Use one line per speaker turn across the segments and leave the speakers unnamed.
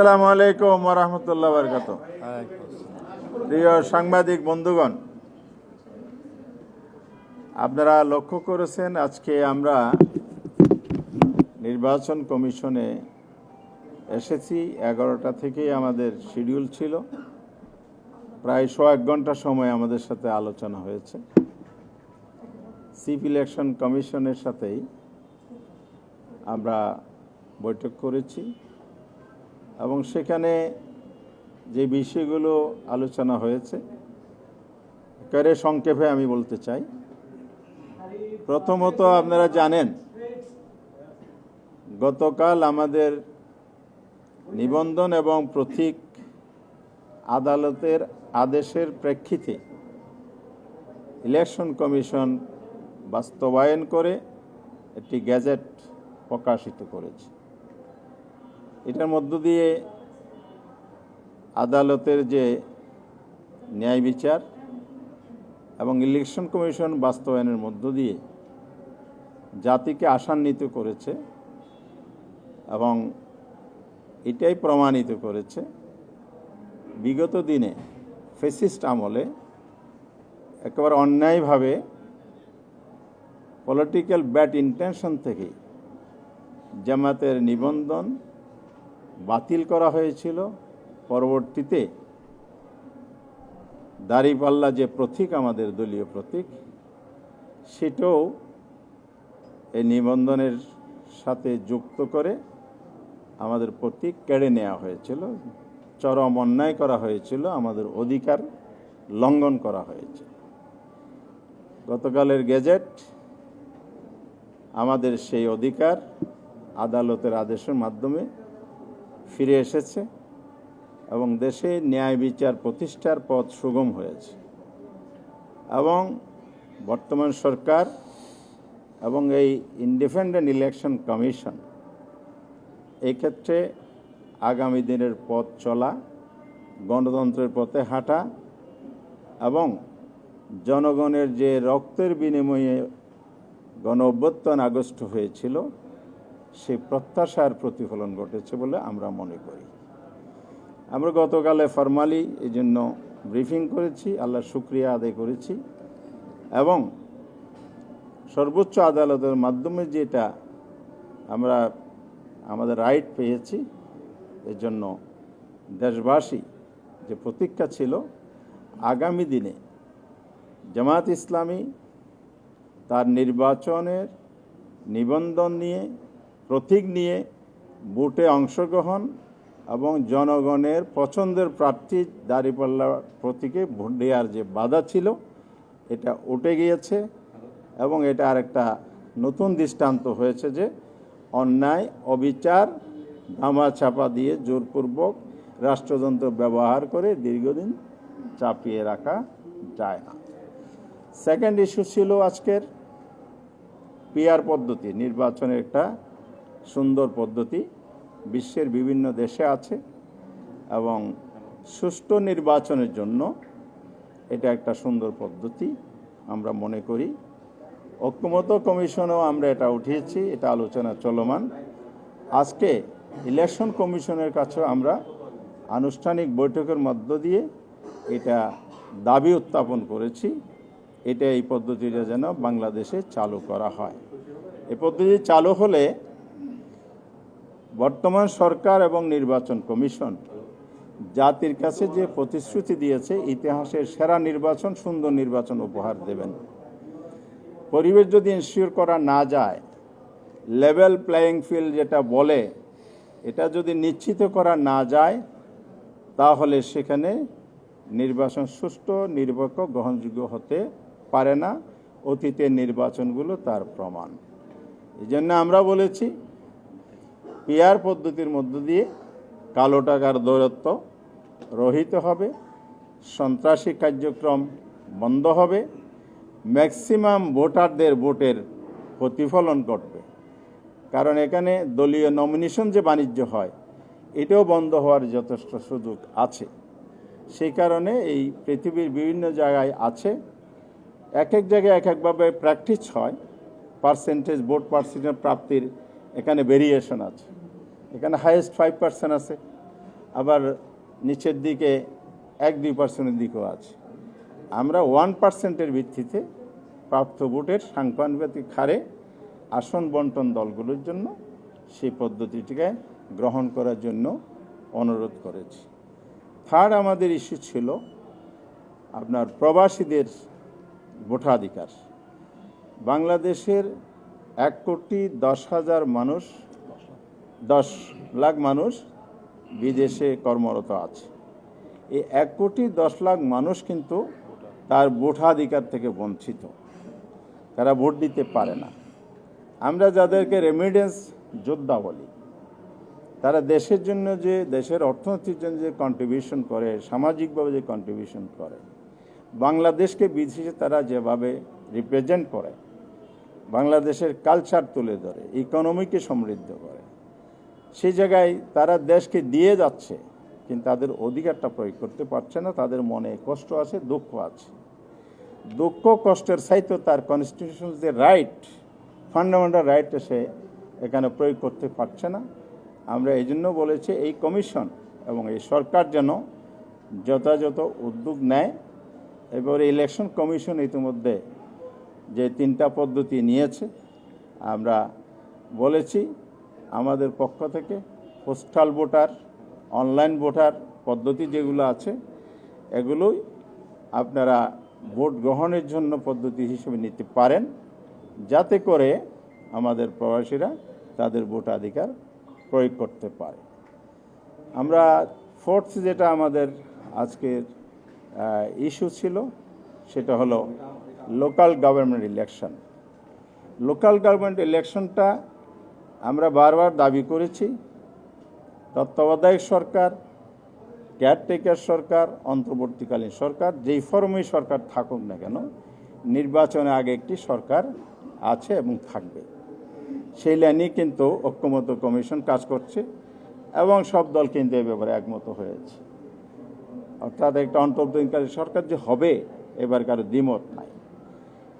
আসসালামু আলাইকুম রহমতুল্লাহ বরকাত প্রিয় সাংবাদিক বন্ধুগণ, আপনারা লক্ষ্য করেছেন আজকে আমরা নির্বাচন কমিশনে এসেছি। এগারোটা থেকেই আমাদের শিডিউল ছিল। প্রায় শো এক ঘণ্টা সময় আমাদের সাথে আলোচনা হয়েছে। চিফ ইলেকশন কমিশনের সাথেই আমরা বৈঠক করেছি। এবং সেখানে যে বিষয়গুলো আলোচনা হয়েছে, একেবারে সংক্ষেপে আমি বলতে চাই। প্রথমত আপনারা জানেন, গতকাল আমাদের নিবন্ধন এবং প্রতীক আদালতের আদেশের প্রেক্ষিতে ইলেকশন কমিশন বাস্তবায়ন করে একটি গ্যাজেট প্রকাশিত করেছে। এটার মধ্য দিয়ে আদালতের যে ন্যায় বিচার এবং ইলেকশন কমিশন বাস্তবায়নের মধ্য দিয়ে জাতিকে আশান্বিত করেছে এবং এটাই প্রমাণিত করেছে। বিগত দিনে ফেসিস্ট আমলে একেবারে অন্যায়ভাবে পলিটিক্যাল ব্যাড ইন্টেনশন থেকেই জামাতের নিবন্ধন বাতিল করা হয়েছিল। পরবর্তীতে দাড়িপাল্লা যে প্রতীক, আমাদের দলীয় প্রতীক, সেটাও এই নিবন্ধনের সাথে যুক্ত করে আমাদের প্রতীক কেড়ে নেওয়া হয়েছিল। চরম অন্যায় করা হয়েছিল, আমাদের অধিকার লঙ্ঘন করা হয়েছে। গতকালের গেজেট, আমাদের সেই অধিকার আদালতের আদেশের মাধ্যমে ফিরে এসেছে এবং দেশে ন্যায় বিচার প্রতিষ্ঠার পথ সুগম হয়েছে। এবং বর্তমান সরকার এবং এই ইন্ডিপেন্ডেন্ট ইলেকশন কমিশন এই ক্ষেত্রে আগামী দিনের পথ চলা, গণতন্ত্রের পথে হাঁটা এবং জনগণের যে রক্তের বিনিময়ে গণ অভ্যুত্থান আগস্ট হয়েছিল সেই প্রত্যাশার প্রতিফলন ঘটেছে বলে আমরা মনে করি। আমরা গতকালে ফরমালি এই জন্য ব্রিফিং করেছি, আল্লাহ শুক্রিয়া আদায় করেছি এবং সর্বোচ্চ আদালতের মাধ্যমে যেটা আমরা আমাদের রাইট পেয়েছি, এর জন্য দেশবাসী যে প্রতীক্ষা ছিল, আগামী দিনে জামাত ইসলামী তার নির্বাচনের নিবন্ধন নিয়ে প্রতীক নিয়ে ভোটে অংশগ্রহণ এবং জনগণের পছন্দের প্রার্থী দাঁড়িপাল্লা প্রতীকে ভোট দেওয়ার যে বাধা ছিল, এটা উঠে গিয়েছে এবং এটা আরেকটা নতুন দৃষ্টান্ত হয়েছে যে অন্যায়, অবিচার ধামা চাপা দিয়ে জোরপূর্বক রাষ্ট্রযন্ত্র ব্যবহার করে দীর্ঘদিন চাপিয়ে রাখা যায় না। সেকেন্ড ইস্যু ছিল আজকের পিআর পদ্ধতি, নির্বাচনের একটা সুন্দর পদ্ধতি বিশ্বের বিভিন্ন দেশে আছে এবং সুষ্ঠু নির্বাচনের জন্য এটা একটা সুন্দর পদ্ধতি আমরা মনে করি। ঐক্যমত কমিশনেও আমরা এটা উঠিয়েছি, এটা আলোচনা চলমান। আজকে ইলেকশন কমিশনের কাছেও আমরা আনুষ্ঠানিক বৈঠকের মধ্য দিয়ে এটা দাবি উত্থাপন করেছি, এটা এই পদ্ধতিটা যেন বাংলাদেশে চালু করা হয়। এই পদ্ধতি চালু হলে বর্তমান সরকার এবং নির্বাচন কমিশন জাতির কাছে যে প্রতিশ্রুতি দিয়েছে, ইতিহাসের সেরা নির্বাচন, সুন্দর নির্বাচন উপহার দেবেন। পরিবেশ যদি ইনশিওর করা না যায় লেভেল প্লেয়িং ফিল্ড যেটা বলে, এটা যদি নিশ্চিত করা না যায়, তাহলে সেখানে নির্বাচন সুষ্ঠু, নিরপেক্ষ, গ্রহণযোগ্য হতে পারে না। অতীতের নির্বাচনগুলো তার প্রমাণ। এই জন্য আমরা বলেছি পিয়ার পদ্ধতির মধ্য দিয়ে কালো টাকার দৌরত্ব রহিত হবে, সন্ত্রাসী কার্যক্রম বন্ধ হবে ম্যাক্সিমাম ভোটারদের ভোটের প্রতিফলন ঘটবে। কারণ এখানে দলীয় নমিনেশন যে বাণিজ্য হয়, এটাও বন্ধ হওয়ার যথেষ্ট সুযোগ আছে। সেই কারণে এই পৃথিবীর বিভিন্ন জায়গায় আছে এক এক জায়গায় এক একভাবে প্র্যাকটিস হয় পার্সেন্টেজ ভোট পার্সেন্টেজ প্রাপ্তির এখানে ভেরিয়েশন আছে। এখানে হাইয়েস্ট ফাইভ পার্সেন্ট আছে, আবার নিচের দিকে এক দুই পার্সেন্টের দিকেও আছে। আমরা ওয়ান পার্সেন্টের ভিত্তিতে প্রাপ্ত ভোটের সাংখ্যানুপাতিক হারে আসন বন্টন দলগুলোর জন্য সেই পদ্ধতিটিকে গ্রহণ করার জন্য অনুরোধ করেছি। থার্ড আমাদের ইস্যু ছিল আপনার প্রবাসীদের ভোটাধিকার। বাংলাদেশের এক কোটি দশ হাজার মানুষ দশ লাখ মানুষ বিদেশে কর্মরত আছে। এই এক কোটি দশ লাখ মানুষ কিন্তু তার ভোটাধিকার থেকে বঞ্চিত। তারা ভোট দিতে পারে না। আমরা যাদেরকে রেমিডেন্স যোদ্ধা বলি, তারা দেশের জন্য যে, দেশের অর্থনীতির জন্য যে কন্ট্রিবিউশন করে, সামাজিকভাবে যে কন্ট্রিবিউশন করে, বাংলাদেশকে বিদেশে তারা যেভাবে রিপ্রেজেন্ট করে, বাংলাদেশের কালচার তুলে ধরে ইকোনমিকে সমৃদ্ধ করে সেই জায়গায় তারা দেশকে দিয়ে যাচ্ছে, কিন্তু তাদের অধিকারটা প্রয়োগ করতে পারছে না, তাদের মনে কষ্ট আছে, দুঃখ আছে। দুঃখ, কষ্টের সাহিত্য, তার কনস্টিটিউশন যে রাইট ফান্ডামেন্টাল রাইট সে এখানে প্রয়োগ করতে পারছে না। আমরা এই জন্য বলেছি, এই কমিশন এবং এই সরকার যেন যথাযথ উদ্যোগ নেয়। এবারে ইলেকশন কমিশন ইতিমধ্যে যে তিনটা পদ্ধতি নিয়েছে, আমরা বলেছি আমাদের পক্ষ থেকে পোস্টাল ভোটার অনলাইন ভোটার পদ্ধতি যেগুলো আছে, এগুলোই আপনারা ভোট গ্রহণের জন্য পদ্ধতি হিসেবে নিতে পারেন, যাতে করে আমাদের প্রবাসীরা তাদের ভোটাধিকার প্রয়োগ করতে পারে। আমরা ফোর্থ যেটা আমাদের আজকের ইস্যু ছিল, সেটা হলো local government election local government ইলেকশনটা আমরা বারবার দাবি করেছি, তত্ত্বাবধায়ক সরকার কেয়ারটেকার সরকার, অন্তর্বর্তীকালীন সরকার, যেই ফর্মেই সরকার থাকুক না কেন, নির্বাচনে আগে একটি সরকার আছে এবং থাকবে। সেই লাইনেই কিন্তু ঐক্যমত কমিশন কাজ করছে এবং সব দল কিন্তু এ ব্যাপারে একমত হয়েছে। অর্থাৎ একটা অন্তর্বর্তীকালীন সরকার যে হবে, এবার কারও দ্বিমত নাই।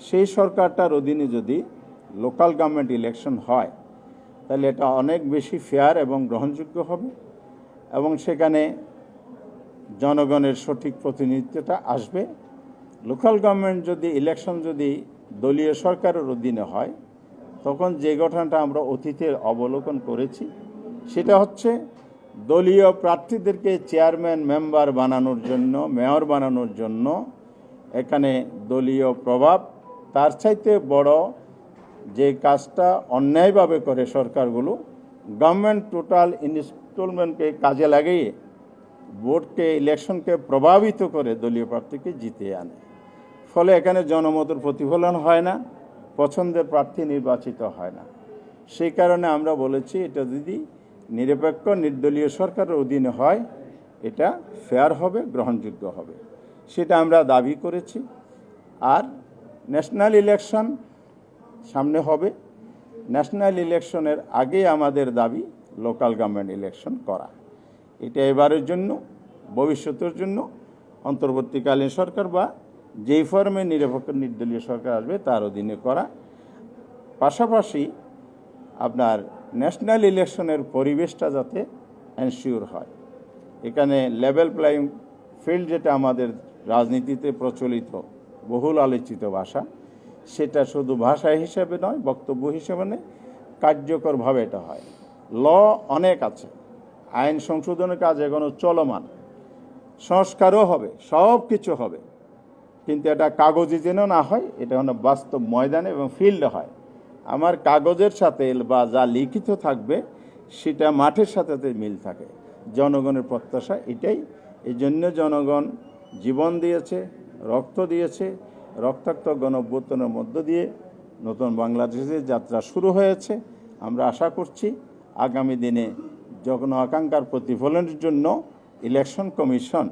সেই সরকারটার অধীনে যদি লোকাল গভর্নমেন্ট ইলেকশন হয় তাহলে এটা অনেক বেশি ফেয়ার এবং গ্রহণযোগ্য হবে এবং সেখানে জনগণের সঠিক প্রতিনিধিত্বটা আসবে। লোকাল গভর্নমেন্ট যদি ইলেকশন যদি দলীয় সরকারের অধীনে হয়, তখন যে ঘটনাটা আমরা অতীতে অবলোকন করেছি, সেটা হচ্ছে দলীয় প্রার্থীদেরকে চেয়ারম্যান মেম্বার বানানোর জন্য মেয়র বানানোর জন্য এখানে দলীয় প্রভাব, তার চাইতে বড় যে কাজটা অন্যায়ভাবে করে সরকারগুলো গভর্নমেন্ট টোটাল ইনস্টলমেন্টকে কাজে লাগিয়ে ভোটকে ইলেকশনকে প্রভাবিত করে দলীয় প্রার্থীকে জিতে আনে। ফলে এখানে জনমতের প্রতিফলন হয় না, পছন্দের প্রার্থী নির্বাচিত হয় না। সেই কারণে আমরা বলেছি, এটা যদি নিরপেক্ষ, নির্দলীয় সরকারের অধীনে হয়, এটা ফেয়ার হবে, গ্রহণযোগ্য হবে। সেটা আমরা দাবি করেছি। আর ন্যাশনাল ইলেকশন সামনে হবে। ন্যাশনাল ইলেকশনের আগে আমাদের দাবি লোকাল গভর্নমেন্ট ইলেকশন করা। এটা এবারের জন্য, ভবিষ্যতের জন্য, অন্তর্বর্তীকালীন সরকার বা যেই ফর্মে নিরপেক্ষ নির্দলীয় সরকার আসবে তার অধীনে করা। পাশাপাশি আপনার ন্যাশনাল ইলেকশনের পরিবেশটা যাতে এনশিওর হয়। এখানে লেভেল প্লাইং ফিল্ড যেটা আমাদের রাজনীতিতে প্রচলিত, বহুল আলোচিত ভাষা। সেটা শুধু ভাষা হিসেবে নয়, বক্তব্য হিসেবে নয় কার্যকরভাবে এটা হয়। ল অনেক আছে, আইন সংশোধনের কাজ এখনও চলমান। সংস্কারও হবে, সব কিছু হবে। কিন্তু এটা কাগজে যেন না হয়, এটা যেন বাস্তব ময়দানে এবং ফিল্ডে হয়। আমার কাগজের সাথে বা যা লিখিত থাকবে, সেটা মাঠের সাথে মিল থাকে। জনগণের প্রত্যাশা এটাই। এই জন্য জনগণ জীবন দিয়েছে, রক্ত দিয়েছে রক্তাক্ত গণঅভ্যুত্থানের মধ্য দিয়ে নতুন বাংলাদেশের যাত্রা শুরু হয়েছে। আমরা আশা করছি আগামী দিনে যখন আকাঙ্ক্ষার প্রতিফলনের জন্য ইলেকশন কমিশন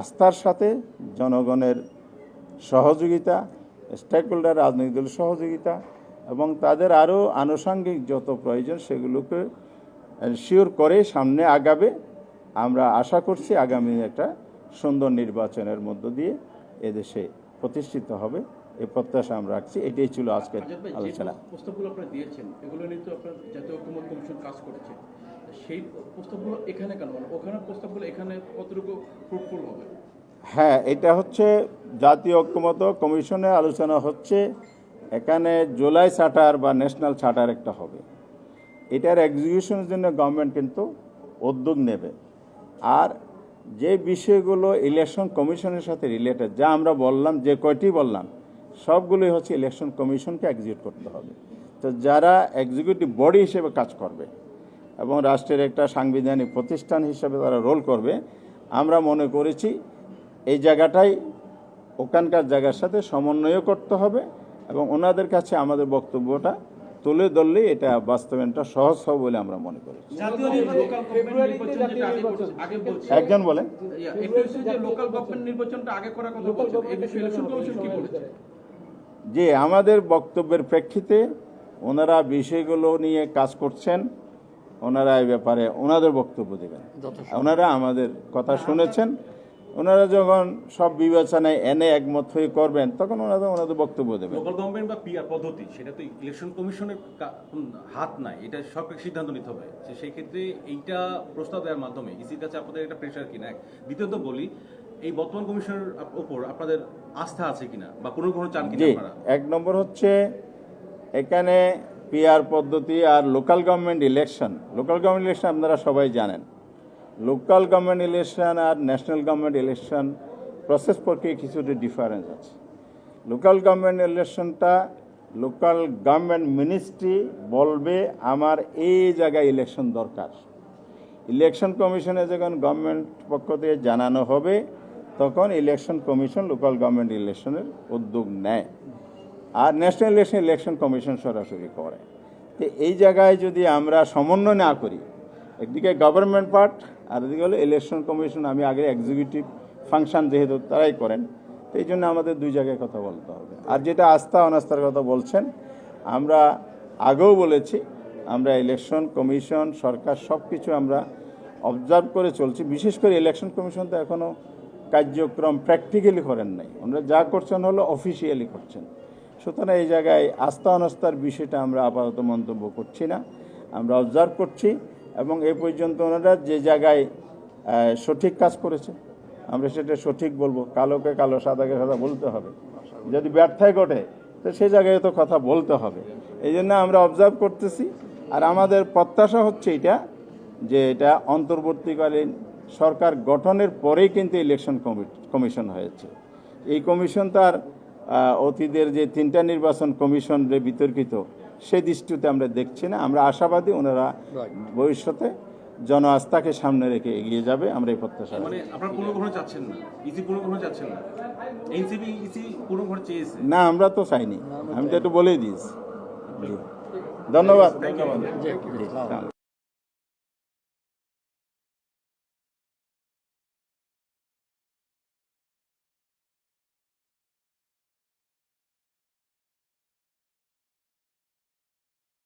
আস্থার সাথে জনগণের সহযোগিতা স্টেক হোল্ডার রাজনৈতিক দলের সহযোগিতা এবং তাদের আরও আনুষঙ্গিক যত প্রয়োজন সেগুলোকে শিওর করে সামনে আগাবে। আমরা আশা করছি আগামী একটা সুন্দর নির্বাচনের মধ্য দিয়ে এদেশে প্রতিষ্ঠিত হবে এই প্রত্যাশা আমরা রাখছি। এটাই ছিল আজকের আলোচনা।
প্রস্তাবগুলো আপনারা দিয়েছেন এগুলো নিয়ে তো আপনার জাতীয় ঐক্যমত কমিশন কাজ করেছে। সেই প্রস্তাবগুলো এখানে কেন? মানে ওখানে প্রস্তাবগুলো এখানে কতটুকু ফ্রুটফুল হবে?
হ্যাঁ এটা হচ্ছে জাতীয় ঐক্যমত কমিশনে আলোচনা হচ্ছে এখানে জুলাই চার্টার বা ন্যাশনাল চার্টার একটা হবে। এটার এক্সিকিউশনের জন্য গভর্নমেন্ট কিন্তু উদ্যোগ নেবে। আর যে বিষয়গুলো ইলেকশন কমিশনের সাথে রিলেটেড যা আমরা বললাম, যে কয়টি বললাম, সবগুলোই হচ্ছে ইলেকশন কমিশনকে এক্সিকিউট করতে হবে। তো যারা এক্সিকিউটিভ বডি হিসেবে কাজ করবে এবং রাষ্ট্রের একটা সাংবিধানিক প্রতিষ্ঠান হিসেবে তারা রোল করবে, আমরা মনে করেছি এই জায়গাটাই ওখানকার জায়গার সাথে সমন্বয় করতে হবে এবং ওনাদের কাছে আমাদের বক্তব্যটা তুলে ধরলে এটা বাস্তবায়নটা সহজ হবে বলে আমরা মনে করি একজন বলেন।
একটু হচ্ছে যে লোকাল গভর্নমেন্ট নির্বাচনটা আগে করার কথা বলছেন এই বিষয়ে ইলেকশন কমিশন কি বলেছে?
যে আমাদের বক্তব্যের প্রেক্ষিতে ওনারা বিষয়গুলো নিয়ে কাজ করছেন ওনারা এই ব্যাপারে ওনাদের বক্তব্য দেবেন। ওনারা আমাদের কথা শুনেছেন। ওনারা যখন সব বিবেচনায় এনে একমত হয়ে করবেন তখন ওনারা ওনাদের বক্তব্য দেবেন।
লোকাল গভর্নমেন্ট বা পিআর পদ্ধতি সেটা তো ইলেকশন কমিশনের হাত নাই এটা সরকার সিদ্ধান্ত নিতে হবে। সেই ক্ষেত্রে এইটা প্রস্তাব দেওয়ার মাধ্যমে ইসির কাছে আপনাদের একটা প্রেশার কিনা এক। দ্বিতীয়ত বলি এই বর্তমান কমিশনের ওপর আপনাদের আস্থা আছে কিনা বা কোনো কোনো চান কিনা
এক নম্বর হচ্ছে এখানে পিআর পদ্ধতি আর local government election local government election আপনারা সবাই জানেন। লোকাল গভর্নমেন্ট ইলেকশন আর ন্যাশনাল গভর্নমেন্ট ইলেকশন প্রসেস প্রক্রিয়া কিছুটা ডিফারেন্স আছে। লোকাল গভর্নমেন্ট ইলেকশনটা লোকাল গভর্নমেন্ট মিনিস্ট্রি বলবে আমার এই জায়গায় ইলেকশন দরকার। ইলেকশন কমিশনে যখন গভর্নমেন্ট পক্ষ থেকে জানানো হবে, তখন ইলেকশন কমিশন লোকাল গভর্নমেন্ট ইলেকশনের উদ্যোগ নেয়। আর ন্যাশনাল ইলেকশন ইলেকশন কমিশন সরাসরি করে। তো এই জায়গায় যদি আমরা সমন্বয় না করি একদিকে গভর্নমেন্ট পার্ট আর এদিকে হলো ইলেকশন কমিশন আমি আগে এক্সিকিউটিভ ফাংশন যেহেতু তারাই করেন, তো এই জন্য আমাদের দুই জায়গায় কথা বলতে হবে। আর যেটা আস্থা অনাস্থার কথা বলছেন, আমরা আগেও বলেছি, আমরা ইলেকশন কমিশন সরকার সব কিছু আমরা অবজার্ভ করে চলছি। বিশেষ করে ইলেকশন কমিশন তো এখনও কার্যক্রম প্র্যাকটিক্যালি করেন নাই। ওনারা যা করছেন হলো অফিসিয়ালি করছেন। সুতরাং এই জায়গায় আস্থা অনাস্থার বিষয়টা আমরা আপাতত মন্তব্য করছি না। আমরা অবজার্ভ করছি। এবং এ পর্যন্ত ওনারা যে জায়গায় সঠিক কাজ করেছে, আমরা সেটা সঠিক বলব। কালোকে কালো, সাদাকে সাদা বলতে হবে। যদি ব্যর্থায় ঘটে, তো সেই জায়গায় তো কথা বলতে হবে। এই জন্য আমরা অবজার্ভ করতেছি। আর আমাদের প্রত্যাশা হচ্ছে এটা, যে এটা অন্তর্বর্তীকালীন সরকার গঠনের পরেই কিন্তু ইলেকশন কমিশন হয়েছে। এই কমিশন তার অতীতের যে তিনটা নির্বাচন কমিশন বিতর্কিত। সেই দৃষ্টিতে আমরা দেখছি না। আমরা আশাবাদী ওনারা ভবিষ্যতে জন আস্থাকে সামনে রেখে এগিয়ে যাবে আমরা এই প্রত্যাশা
মানে আপনারা পুনর্গ্রহণ চাচ্ছেন না? ইসি পুনর্গ্রহণ চাচ্ছেন না? এনসিপি ইসি পুনর্গ্রহণ চেয়েছে?
না আমরা তো চাইনি। আমি তো একটু বলেই দিয়েছি। ধন্যবাদ। ধন্যবাদ।